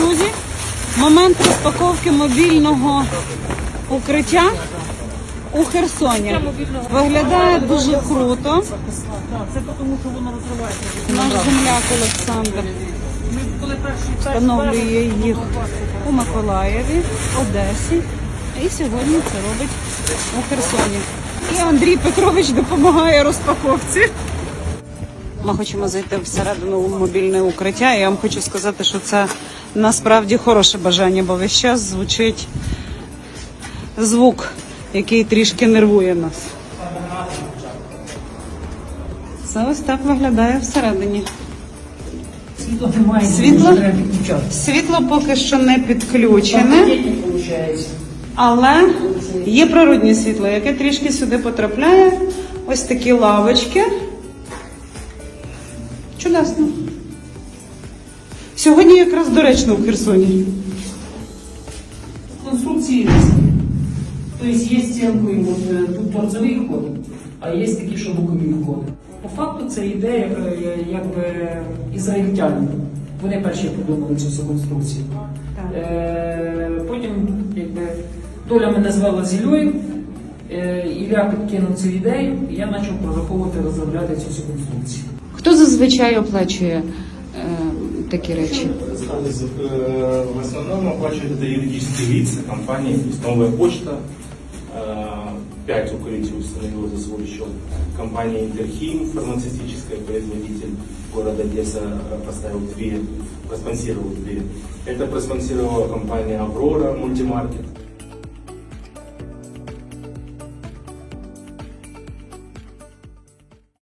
друзі, момент розпаковки мобільного укриття у Херсоні. Виглядає дуже круто. Це тому, що воно розривається. Наш земляк Олександр встановлює їх у Миколаєві, Одесі. І сьогодні це робить у Херсоні. І Андрій Петрович допомагає розпаковці. Ми хочемо зайти всередину мобільне укриття. І я вам хочу сказати, що це насправді хороше бажання, бо весь час звучить звук, який трішки нервує нас. Це ось так виглядає всередині. світло немає, Світло? Світло поки що не підключене, але є природнє світло, яке трішки сюди потрапляє. Ось такі лавочки. Чудесно. Сьогодні якраз доречно в Херсоні. Конструкції різні. Тобто є стінкою, е, тут торцевий вход, а є такі, що бокові входи. По факту це ідея е, якби ізраїльтян. Вони перші придумали цю всю конструкцію. Так. Е, потім якби, доля мене звела зіллею, е, Ілля підкинув цю ідею, і я почав прораховувати, розробляти цю всю конструкцію. Хто зазвичай оплачує е, такі речі? Э, В основном оплачивают это юридические лица, компании, то есть новая почта, э, 5 укрытий установила за свой счет. Компания Интерхим, фармацевтическая производитель города Одесса, э, поставил две, проспонсировал две. Это проспонсировала компания Аврора, мультимаркет.